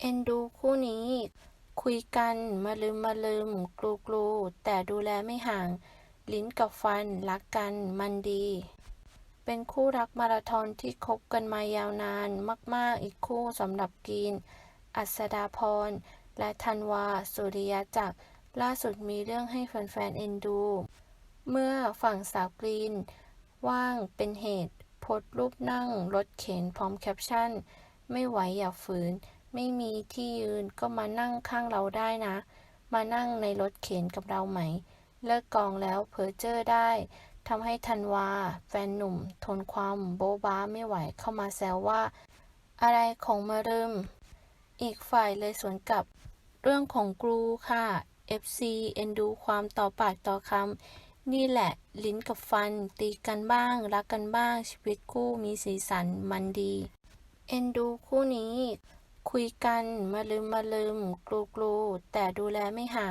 เอ็นดูคู่นี้ คุยกันมาลืมมาลืมกลูกลูแต่ดูแลไม่ห่าง ลิ้นกับฟันรักกันมันดี เป็นคู่รักมาราธอนที่คบกันมายาวนานมาก ๆ อีกคู่สำหรับกรีน อัศดาพร และธันวา สุริยจักร ล่าสุดมีเรื่องให้แฟน ๆ เอ็นดู เมื่อฝั่งสาวกรีน ว่างเป็นเหตุโพสรูปนั่งรถเข็นพร้อมแคปชั่น ไม่ไหวอย่าฝืน ไม่มีที่ยืนก็มานั่งข้างเราได้นะ มานั่งในรถเข็นกับเราไหม เลิกกองแล้วเพอเจอร์ได้ทำให้ธันวา แฟนหนุ่ม ทนความโบ๊บ้าไม่ไหวเข้ามาแซวว่า อะไรของมารึม อีกฝ่ายเลยสวนกลับ เรื่องของกรูค่ะ FC เอ็นดูความต่อปากต่อคำนี่แหละ ลิ้นกับฟัน ตีกันบ้าง รักกันบ้างชีวิตคู่มีสีสันมันดี เอ็นดูคู่นี้ คุยกันมาลืมมาลืมกลูกลูแต่ดูแลไม่ห่าง